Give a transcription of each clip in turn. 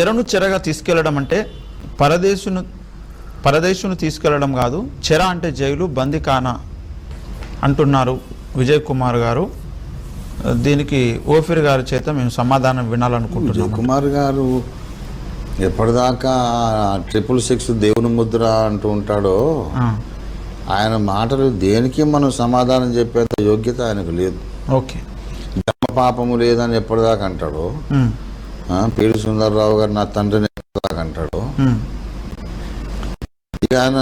చెరను చెరగా తీసుకెళ్ళడం అంటే పరదేశును పరదేశును తీసుకెళ్ళడం కాదు చెర అంటే జైలు బందికానా అంటున్నారు విజయ్ కుమార్ గారు. దీనికి ఓఫిర్ గారి చేత మేము సమాధానం విజయ్ వినాలనుకుంటున్నాము కుమార్ గారు ఎప్పటిదాకా ట్రిపుల్ సిక్స్ దేవుని ముద్ర అంటూ ఉంటాడో ఆయన మాటలు దేనికి మనం సమాధానం చెప్పేంత యోగ్యత ఆయనకు లేదు. ఓకే. జన్మ పాపము లేదని ఎప్పటిదాకా అంటాడో పీడి సుందరరావు గారు నా తండ్రిని అంటాడో ఆయన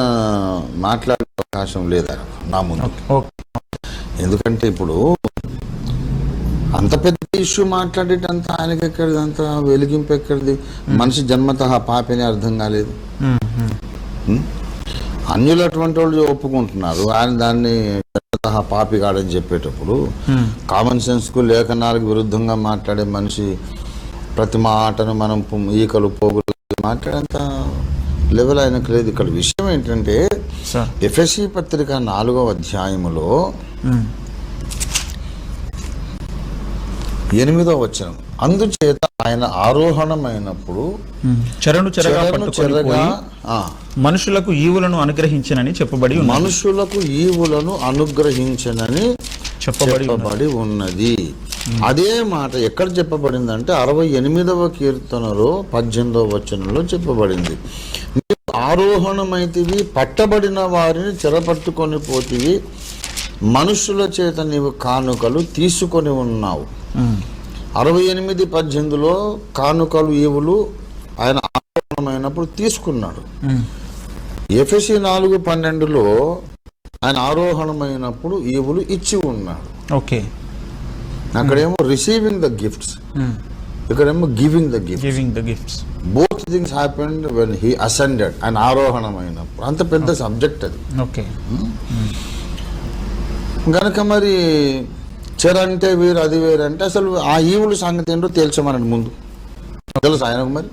మాట్లాడే అవకాశం లేదు? నా ముందు. ఎందుకంటే ఇప్పుడు అంత పెద్ద ఇష్యూ మాట్లాడేటంత ఆయనకి ఎక్కడిది? అంత వెలిగింపు ఎక్కడిది? మనిషి జన్మత పాపిని అర్థం కాలేదు? అన్యులు అటువంటి వాళ్ళు ఒప్పుకుంటున్నారు. ఆయన దాన్ని పాపి కాడని చెప్పేటప్పుడు కామన్ సెన్స్కు లేఖనాలకు విరుద్ధంగా మాట్లాడే మనిషి ప్రతి మాటను మనం ఈకలు పోగులు మాట్లాడేంత లెవెల్ ఆయనకు లేదు. ఇక్కడ విషయం ఏంటంటే ఎఫ్ఎస్సి పత్రిక నాలుగవ అధ్యాయములో ఉమ్, ఎనిమిదో వచనం. అందుచేత ఆయన ఆరోహణమైనప్పుడు. చెరను చెరగా మనుషులకు ఈవులను అనుగ్రహించినని చెప్పబడి మనుషులకు ఈవులను అనుగ్రహించనని చెప్పబడి ఉన్నది. అదే మాట ఎక్కడ చెప్పబడిందంటే అరవై ఎనిమిదవ కీర్తనలో పద్దెనిమిదవ వచనంలో చెప్పబడింది. నీవు ఆరోహణమైతివి పట్టబడిన వారిని చెరపట్టుకొని పోతివి మనుషుల చేత నీవు కానుకలు తీసుకొని ఉన్నావు. అరవై ఎనిమిది పద్దెనిమిదిలో కానుకలు ఈవులు ఆయన ఆరోహణమైనప్పుడు తీసుకున్నాడు. ఎఫ్ఎసి నాలుగు పన్నెండులో ఆయన ఆరోహణమైనప్పుడు ఈవులు ఇచ్చి ఉన్నాడు. ఓకే. అక్కడేమో రిసీవింగ్ ద గిఫ్ట్స్ ఇక్కడేమో giving the gift giving the gifts both things happened when he ascended ఆయన ఆరోహణమైనప్పుడు. అంత పెద్ద సబ్జెక్ట్ అది. ఓకే. గనక మరి చెర అంటే వేరు అది వేరు అంటే అసలు ఆ ఈవుల సంగతి ఏంటో తేల్చమనండి ముందు. తెలుసు ఆయనకు మరి?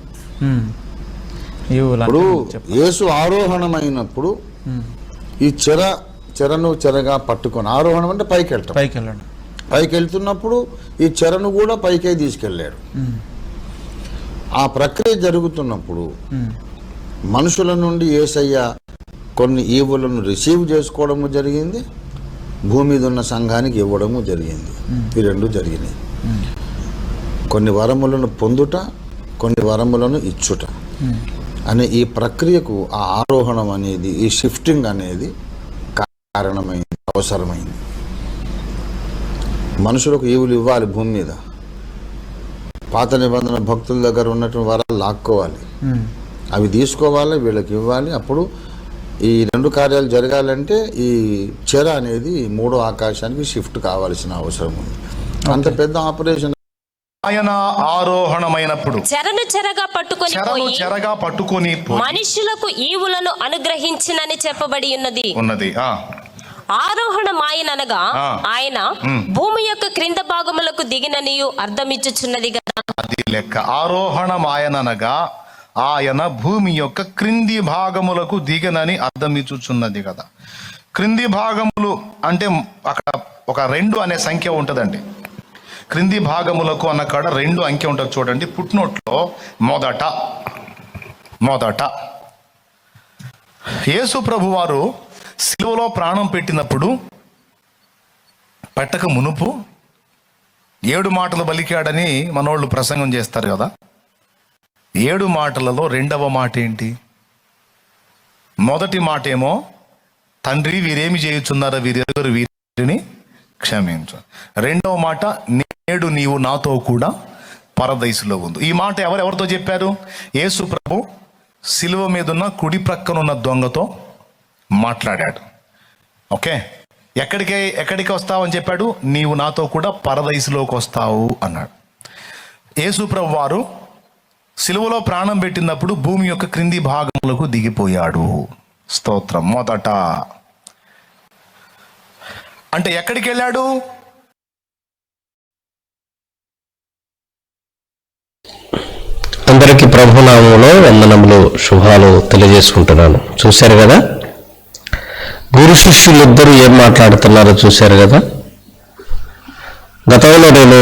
ఇప్పుడు యేసు ఆరోహణమైనప్పుడు ఈ చెర చెరను చెరగా పట్టుకొని ఆరోహణం అంటే పైకి వెళ్ళటం పైకి వెళ్ళండి పైకి వెళ్తున్నప్పుడు ఈ చెరను కూడా పైకే తీసుకెళ్ళాడు. ఆ ప్రక్రియ జరుగుతున్నప్పుడు మనుషుల నుండి ఏసయ్య కొన్ని ఈవులను రిసీవ్ చేసుకోవడము జరిగింది. భూమి మీద ఉన్న సంఘానికి ఇవ్వడము జరిగింది. ఈ రెండు జరిగినాయి. కొన్ని వరములను పొందుట కొన్ని వరములను ఇచ్చుట. అనే ఈ ప్రక్రియకు ఆ ఆరోహణం అనేది ఈ షిఫ్టింగ్ అనేది కారణమైంది అవసరమైంది. మనుషులకు ఈవులు ఇవ్వాలి భూమి మీద. పాత నిబంధన భక్తుల దగ్గర ఉన్నటువంటి వరాలు లాక్కోవాలి. అవి తీసుకోవాలి వీళ్ళకి ఇవ్వాలి. అప్పుడు ఈ రెండు కార్యాలు జరగాలంటే ఈ చెర అనేది మూడో ఆకాశానికి షిఫ్ట్ కావాల్సిన అవసరం ఉంది. అంత పెద్ద ఆపరేషన్ ఆయన ఆరోహణమైనప్పుడు చెరను చెరగా పట్టుకొని చెరను చెరగా పట్టుకొని పోయి మనుషులకు ఈవులను అనుగ్రహించినని చెప్పబడి ఉన్నది. ఉన్నది. ఆ. ఆరోహణమాయననగా ఆ. ఆయన. భూమి యొక్క క్రింద భాగములకు దిగిననియు అర్థమిచ్చుచున్నది కదా. అది లెక్క. ఆరోహణమాయననగా ఆయన ఆయన భూమి యొక్క క్రింది భాగములకు దిగనని అర్థమిచ్చుచున్నది కదా. క్రింది భాగములు అంటే అక్కడ ఒక రెండు అనే సంఖ్య ఉంటుందండి. క్రింది భాగములకు అన్న కాడ రెండు అంకె ఉంటుంది చూడండి. పుట్నోట్లో మొదట మొదట. యేసు ప్రభు వారు సిలువలో ప్రాణం పెట్టినప్పుడు పెట్టక మునుపు ఏడు మాటలు బలికాడని మనోళ్ళు ప్రసంగం చేస్తారు కదా. ఏడు మాటలలో రెండవ మాట ఏంటి మొదటి మాట ఏమో తండ్రి వీరేమి చేయుచున్నారో వీరెరుగురు వీరిని క్షమించు. రెండవ మాట నేడు నీవు నాతో కూడా పరదైసులో ఉంది ఈ మాట ఎవరెవరితో చెప్పారు? యేసు ప్రభు సిలువ మీదున్న కుడి ప్రక్కనున్న దొంగతో మాట్లాడాడు. ఓకే? ఎక్కడికి ఎక్కడికి వస్తావని చెప్పాడు? నీవు నాతో కూడా పరదైసులోకి వస్తావు అన్నాడు. యేసుప్రభు వారు సిలువలో ప్రాణం పెట్టినప్పుడు భూమి యొక్క క్రింది భాగములకు దిగిపోయాడు. స్తోత్రం. మొదట అంటే ఎక్కడికి వెళ్ళాడు అందరికీ ప్రభునామంలో వందనములు శుభాలు తెలియజేసుకుంటున్నాను. చూశారు కదా? గురు శిష్యులు ఇద్దరు ఏం మాట్లాడుతున్నారో చూశారు కదా? గతంలో నేను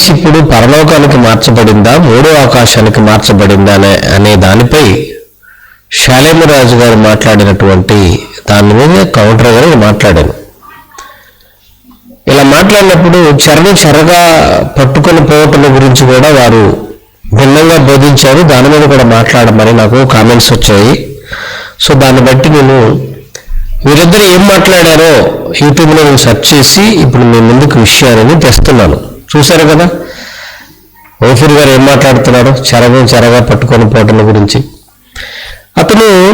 పరదేశ ఇప్పుడు పరలోకానికి మార్చబడిందా? మూడో ఆకాశానికి మార్చబడిందా అనే అనే దానిపై శాలేమరాజు గారు మాట్లాడినటువంటి దాని మీద కౌంటర్ గారు మాట్లాడాను. ఇలా మాట్లాడినప్పుడు చెరను చెరగా పట్టుకొని పోవటం గురించి కూడా వారు భిన్నంగా బోధించారు. దాని మీద కూడా మాట్లాడమని నాకు కామెంట్స్ వచ్చాయి. సో దాన్ని బట్టి నేను వీరిద్దరు ఏం మాట్లాడారో యూట్యూబ్లో నేను సెర్చ్ చేసి ఇప్పుడు మీ ముందుకు విషయాన్ని తెస్తున్నాను. చూశారు కదా? ఓఫీర్ గారు ఏం మాట్లాడుతున్నారు? చెరగం చెరగా పట్టుకొని పోటల గురించి. అతను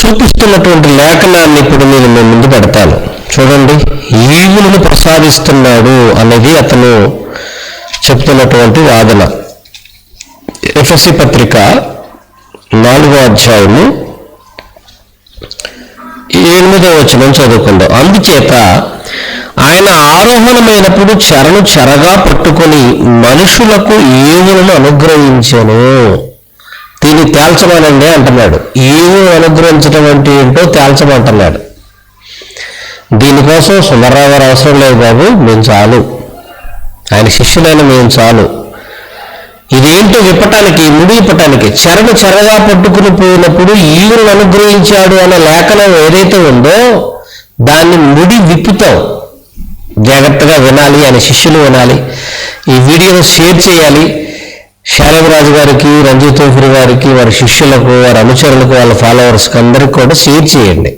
చూపిస్తున్నటువంటి లేఖనాన్ని ఇప్పుడు నేను మీ ముందు పెడతాను. చూడండి ఈవులను ప్రసాదిస్తున్నాడు అనేది అతను చెప్తున్నటువంటి వాదన. ఎఫ్ఎస్సి పత్రిక నాలుగో అధ్యాయము ఎనిమిదో వచనం చదువుకుందాం. అందుచేత ఆయన ఆరోహణమైనప్పుడు చెరను చెరగా పట్టుకొని మనుషులకు ఏవులను అనుగ్రహించను. దీన్ని తేల్చమనండి అంటున్నాడు. ఏవు అనుగ్రహించడం అంటే ఏంటో తేల్చమంటున్నాడు. దీనికోసం సుందరరావు గారు అవసరం లేదు బాబు మేము చాలు. ఆయన శిష్యులైన మేము చాలు. ఇదేంటో విప్పటానికి ముడి ఇప్పటానికి చెరను చెరగా పట్టుకుని పోయినప్పుడు ఈవును అనుగ్రహించాడు అనే లేఖనం ఏదైతే ఉందో దాన్ని ముడి విప్పుతాం. జాగ్రత్తగా వినాలి ఆయన శిష్యులు వినాలి. ఈ వీడియోను షేర్ చేయాలి. శారదరాజు గారికి రంజిత్ తోఫిరి గారికి వారి శిష్యులకు వారి అనుచరులకు వాళ్ళ ఫాలోవర్స్కి అందరికి కూడా షేర్ చేయండి.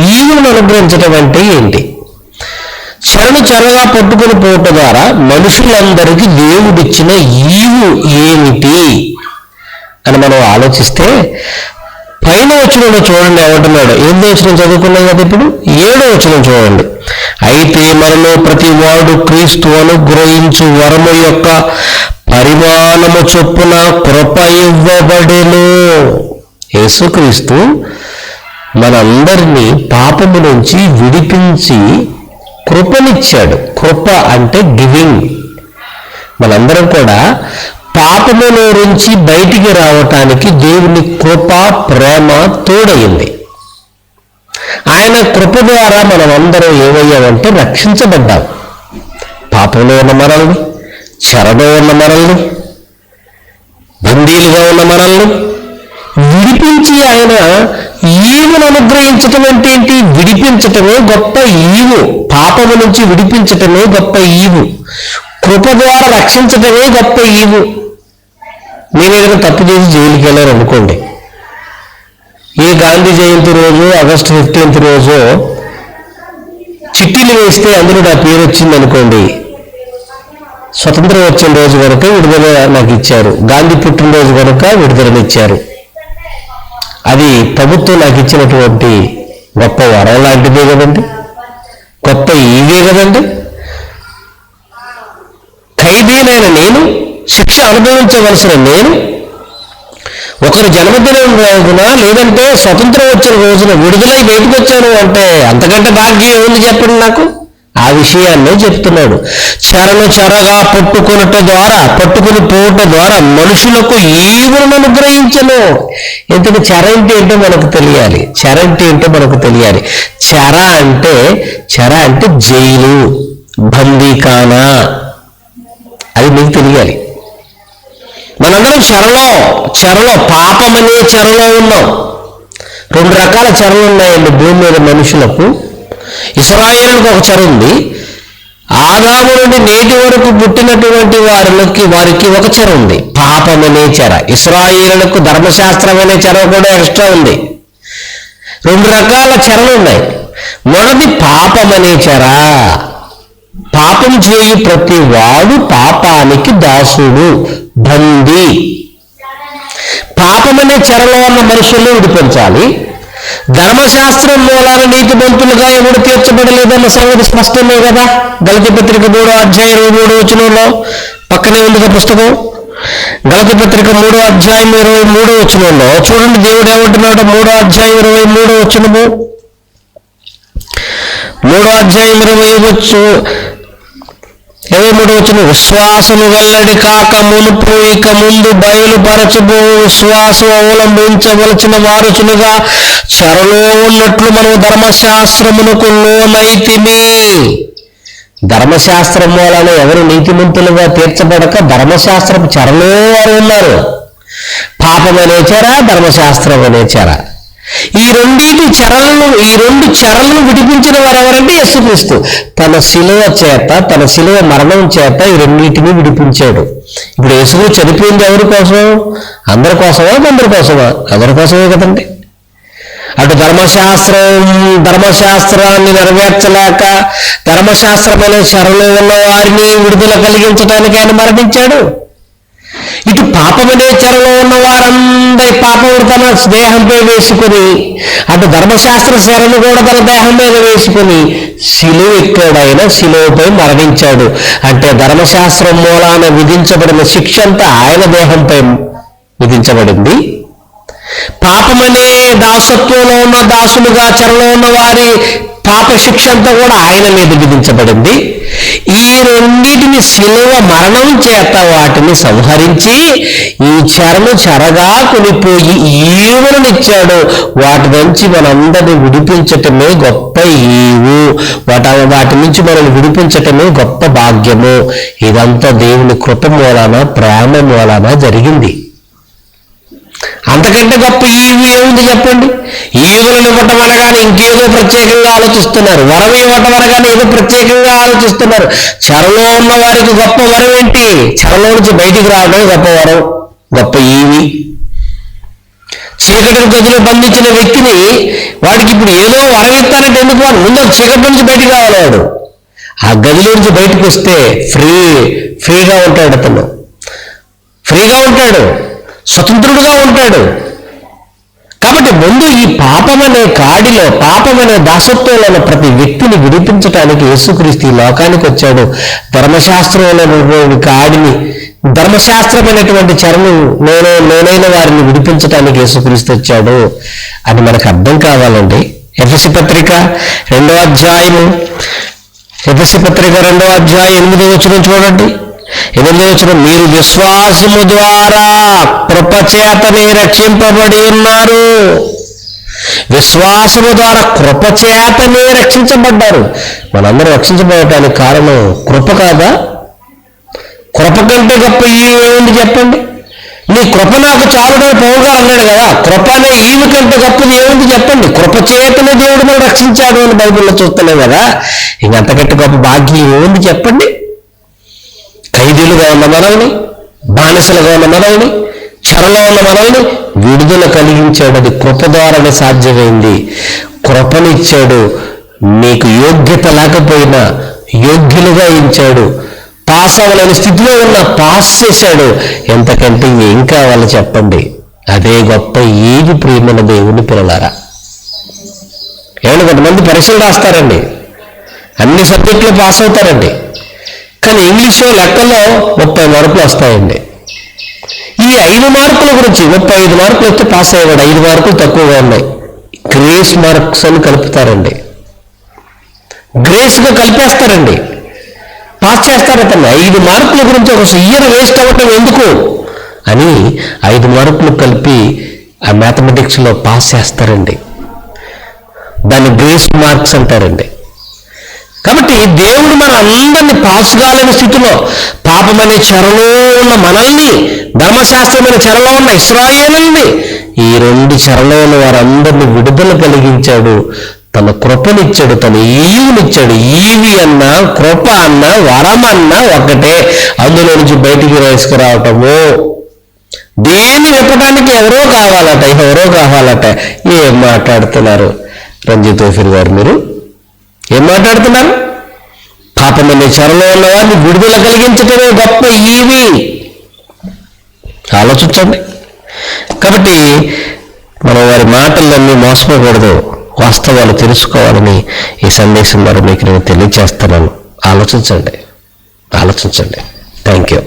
ఈవును అనుగ్రహించడం అంటే ఏంటి? చెరను చెరగా పట్టుకుని పోవటం ద్వారా మనుషులందరికీ దేవుడిచ్చిన ఈవు ఏమిటి అని మనం ఆలోచిస్తే పైన వచ్చిన చూడండి ఏమంటున్నాడు ఏం వచ్చిన చదువుకున్నాం కదా ఇప్పుడు? ఏడో వచ్చిన చూడండి. అయితే మనలో ప్రతి వాడు క్రీస్తు అనుగ్రహించు వరము యొక్క పరిమాణము చొప్పున కృప ఇవ్వబడెను. యేసుక్రీస్తు మనందరినీ పాపము నుంచి విడిపించి కృపనిచ్చాడు. కృప అంటే గివింగ్. మనందరం కూడా పాపములో నుంచి బయటికి రావటానికి దేవుని కృప ప్రేమ తోడయింది. ఆయన కృప ద్వారా మనం అందరం ఏమయ్యామంటే రక్షించబడ్డాం. పాపంలో ఉన్న మనల్ని చెరలో ఉన్న మనల్ని బందీలుగా ఉన్న మనల్ని విడిపించి ఆయన ఈవును అనుగ్రహించటం అంటే ఏంటి? విడిపించటమే గొప్ప ఈవు. పాపము నుంచి విడిపించటమే గొప్ప ఈవు. కృప ద్వారా రక్షించటమే గొప్ప ఈవు. నేను ఏదైనా తప్పు చేసి జైలుకి వెళ్ళాను అనుకోండి ఏ గాంధీ జయంతి రోజు ఆగస్టు ఫిఫ్టీన్త్ రోజు చిట్టీలు వేస్తే అందులో నా పేరు వచ్చింది అనుకోండి స్వతంత్రం వచ్చిన రోజు కనుక విడుదల నాకు ఇచ్చారు. గాంధీ పుట్టినరోజు కనుక విడుదలనిచ్చారు అది ప్రభుత్వం నాకు ఇచ్చినటువంటి గొప్ప వరం లాంటిదే కదండి. గొప్ప ఈవే కదండి. ఖైదీనైన నేను శిక్ష అనుభవించవలసిన నేను ఒకరు జన్మదినం రోజున లేదంటే స్వతంత్రం వచ్చిన రోజున విడుదలై బయటకు వచ్చాను అంటే అంతకంటే భాగ్యం ఏముంది చెప్పండి నాకు? ఆ విషయాన్నే చెప్తున్నాడు. చెరను చెరగా పట్టుకునుట ద్వారా పట్టుకుని పోవట ద్వారా మనుషులకు ఈవులను అనుగ్రహించను. ఎందుకంటే చెర అంటే ఏంటో మనకు తెలియాలి. చెర అంటే ఏంటో మనకు తెలియాలి. చెర అంటే చెర అంటే జైలు బందీకానా అది మీకు తెలియాలి. మనందరం చెరలో చెరలో పాపమనే చెరలో ఉన్నాం. రెండు రకాల చెరలు ఉన్నాయండి భూమి మీద మనుషులకు. ఇస్రాయేలుకు ఒక చెర ఉంది. ఆదాము నుండి నేటి వరకు పుట్టినటువంటి వారికి వారికి ఒక చెర ఉంది. పాపమనే చెర ఇస్రాయేలులకు ధర్మశాస్త్రం అనే చెర కూడా ఎక్స్ట్రా ఉంది. రెండు రకాల చెరలు ఉన్నాయి. మొదటి పాపమనే చెర పాపం చేయు ప్రతి వాడు పాపానికి దాసుడు. బందీ. పాపమనే చెరలో ఉన్న మనుషుల్ని విడిపించాలి. ధర్మశాస్త్రం మూలాన నీతిమంతులుగా ఎవడు తీర్చబడలేదన్న సంగతి స్పష్టమే కదా? గలతి పత్రిక మూడో అధ్యాయం ఇరవై మూడో వచనంలో పక్కనే ఉంది పుస్తకం. గలతి పత్రిక మూడో అధ్యాయం ఇరవై మూడో వచనంలో చూడండి దేవుడు ఏమంటున్నాడు మూడో అధ్యాయం ఇరవై మూడో వచనము. మూడో అధ్యాయం ఇరవై వచ్చు ఇరవై మూడు వచ్చిన విశ్వాసము వెల్లడి కాక మునుపు ఇక ముందు బయలుపరచబో విశ్వాసం అవలంబించవలసిన వారసులుగా చెరలో ఉన్నట్లు మనం ధర్మశాస్త్రమునకు లోనైతిమి. ధర్మశాస్త్రం వలన ఎవరు నీతిమంతులుగా తీర్చబడక ధర్మశాస్త్రం చెరలో వారు ఉన్నారు. పాపం అనే ధర్మశాస్త్రం అనే ఈ రెండింటి చెరలను ఈ రెండు చెరలను విడిపించిన వారు ఎవరంటే యేసుక్రీస్తు. తన శిలువ చేత తన శిలువ మరణం చేత ఈ రెండింటిని విడిపించాడు. ఇప్పుడు యేసు చనిపోయింది ఎవరి కోసం అందరి కోసమా? అందరి కోసమా? అందరి కోసమే కదండి. అటు ధర్మశాస్త్రం ధర్మశాస్త్రాన్ని నెరవేర్చలేక ధర్మశాస్త్రమైన చెరలో ఉన్న వారిని విడుదల కలిగించడానికి ఆయన మరణించాడు. ఇటు పాపమనే చెరలో ఉన్న వారందరి పాపం తన దేహంపై వేసుకుని అటు ధర్మశాస్త్ర శరను కూడా తన దేహం మీద వేసుకుని శిలు ఎక్కాడు ఆయన శిలువపై మరణించాడు. అంటే ధర్మశాస్త్రం మూలాన విధించబడిన శిక్ష అంతా ఆయన దేహంపై విధించబడింది. పాపమనే దాసత్వంలో ఉన్న దాసులుగా చెరలో ఉన్న వారి పాప శిక్ష అంతా కూడా ఆయన మీద విధించబడింది. ఈ రెండింటిని శిలువ మరణం చేత వాటిని సంహరించి ఈ చెరను చరగా కొనిపోయి ఈవులనిచ్చాడు వాటి నుంచి మనందరిని విడిపించటమే గొప్ప ఈవు. వాట వాటి నుంచి మనల్ని విడిపించటమే గొప్ప భాగ్యము. ఇదంతా దేవుని కృప మూలాన ప్రేమ మూలాన జరిగింది. అంతకంటే గొప్ప ఈవి ఏముంది చెప్పండి. ఈవులను ఇవ్వటం అనగానే ఇంకేదో ప్రత్యేకంగా ఆలోచిస్తున్నారు. వరం ఇవ్వటం అనగానే ఏదో ప్రత్యేకంగా ఆలోచిస్తున్నారు. చెరలో ఉన్న వారికి గొప్ప వరం ఏంటి? చెరలో నుంచి బయటికి రావడం గొప్ప వరం గొప్ప ఈవి. చీకటి గదిలో బంధించిన వ్యక్తిని వాడికి ఇప్పుడు ఏదో వరం ఇస్తానంటే ఎందుకు వాడు? ముందు చీకటి నుంచి బయటికి రావాలి వాడు. ఆ గదిలో నుంచి బయటకు వస్తే ఫ్రీ ఫ్రీగా ఉంటాడు అతను. ఫ్రీగా ఉంటాడు. స్వతంత్రుడుగా ఉంటాడు. కాబట్టి ముందు ఈ పాపం అనే కాడిలో పాపం అనే దాసత్వంలో ప్రతి వ్యక్తిని విడిపించడానికి యేసుక్రీస్తు ఈ లోకానికి వచ్చాడు. ధర్మశాస్త్రంలో కాడిని ధర్మశాస్త్రమైనటువంటి చరణు నేనే నేనైన వారిని విడిపించడానికి యేసుక్రీస్తు వచ్చాడు అని మనకు అర్థం కావాలండి. ఎఫ్ఎసి పత్రిక రెండో అధ్యాయము ఎఫ్ఎసి పత్రిక రెండో అధ్యాయం ఎనిమిదో వచ్చిన చూడండి. ఎనిమిదో వచ్చిన మీరు విశ్వాసము ద్వారా కృపచేతనే రక్షింపబడి ఉన్నారు. విశ్వాసము ద్వారా కృపచేతనే రక్షించబడ్డారు. మనందరూ రక్షించబడటానికి కారణం కృప కాదా? కృప కంటే గొప్ప ఈవి ఏముంది చెప్పండి? నీ కృప నాకు చాలుడని పౌరు అన్నాడు కదా కృప అనే ఈవి కంటే గొప్పది ఏముంది చెప్పండి? కృప చేతనే దేవుడు మనం రక్షించాడు అని బైబిల్లో చూస్తున్నాం కదా. ఇంకంతకంటే గొప్ప భాగ్యం ఏముంది చెప్పండి? ఖైదీలుగా ఉన్న మనల్ని బానిసలుగా ఉన్న మనల్ని చెరలో ఉన్న మనల్ని విడుదల కలిగించాడు అది కృప ద్వారానే సాధ్యమైంది. కృపనిచ్చాడు నీకు యోగ్యత లేకపోయినా యోగ్యులుగా ఇచ్చాడు. పాస్ అవ్వలేని స్థితిలో ఉన్న పాస్ చేశాడు. ఎంతకంటే ఏం కావాలో చెప్పండి. అదే గొప్ప ఏది ప్రియమైన దేవుని పిల్లలారా? ఏమన్నా కొంతమంది పరీక్షలు రాస్తారండి. అన్ని సబ్జెక్టులు పాస్ అవుతారండి. కానీ ఇంగ్లీష్లో లెక్కల్లో ముప్పై మార్కులు వస్తాయండి. ఈ ఐదు మార్కుల గురించి ముప్పై ఐదు మార్కులు వస్తే పాస్ అయ్యేవాడు ఐదు మార్కులు తక్కువగా ఉన్నాయి. గ్రేస్ మార్క్స్ అని కలుపుతారండి. గ్రేస్గా కలిపేస్తారండి. పాస్ చేస్తారు అతన్ని ఐదు మార్కుల గురించి ఒక ఇయర్ వేస్ట్ అవ్వటం ఎందుకు? అని ఐదు మార్కులు కలిపి ఆ మ్యాథమెటిక్స్లో పాస్ చేస్తారండి. దాన్ని గ్రేస్ మార్క్స్ అంటారండి. కాబట్టి దేవుడు మన అందరిని పాసుగాలని స్థితిలో పాపమనే చెరలో ఉన్న మనల్ని ధర్మశాస్త్రమైన చెరలో ఉన్న ఇస్రాయేలుని ఈ రెండు చెరలో ఉన్న వారందరిని విడుదల కలిగించాడు. తన కృపనిచ్చాడు తన ఈవునిచ్చాడు ఈవి అన్న కృప అన్న వరం అన్న ఒకటే అందులో నుంచి బయటికి వేసుకురావటము దేన్ని విప్పడానికి ఎవరో కావాలట ఎవరో కావాలట ఏం మాట్లాడుతున్నారు? రంజిత్ ఓఫిర్ గారు మీరు? ఏం మాట్లాడుతున్నారు? పాపమైన చెరలో ఉన్నవాడిని విడుదల కలిగించటమే గొప్ప ఈవి. ఆలోచించండి. కాబట్టి మనం వారి మాటలన్నీ మోసపోకూడదు. వాస్తవాలు తెలుసుకోవాలని ఈ సందేశం మరి మీకు నేను తెలియజేస్తున్నాను. ఆలోచించండి. ఆలోచించండి. Thank you